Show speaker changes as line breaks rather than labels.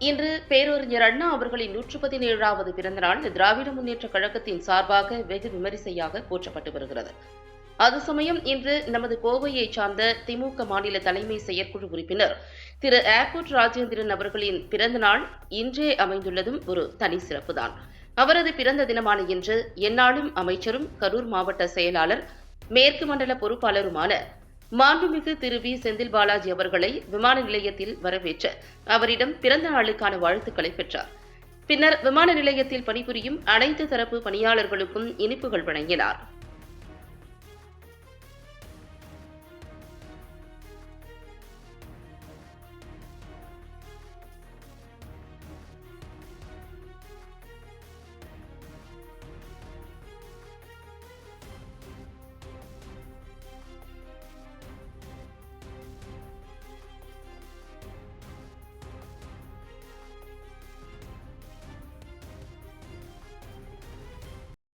இன்று பேரறிஞர் அண்ணா அவர்களின் நூற்று பதினேழாவது பிறந்தநாள் திராவிட முன்னேற்றக் கழகத்தின் சார்பாக வெகு விமரிசையாக போற்றப்பட்டு வருகிறது. அது சமயம் இன்று நமது கோவையை சார்ந்த திமுக மாநில தலைமை செயற்குழு உறுப்பினர் திரு ஏர்போர்ட் ராஜேந்திரன் அவர்களின் பிறந்த நாள் இன்றே அமைந்துள்ளதும் ஒரு தனி சிறப்புதான். அவரது பிறந்த தினமான இன்று எந்நாளும் அமைச்சரும் கரூர் மாவட்ட செயலாளர் மேற்கு மண்டல பொறுப்பாளருமான மாண்புமிகு திரு வி. செந்தில் பாலாஜி அவர்களை விமான நிலையத்தில் வரவேற்ற அவரிடம் பிறந்த நாளுக்கான வாழ்த்துக்களை பெற்றார். பின்னர் விமான நிலையத்தில் பணிபுரியும் அனைத்து தரப்பு பணியாளர்களுக்கும் இனிப்புகள் வழங்கினார்.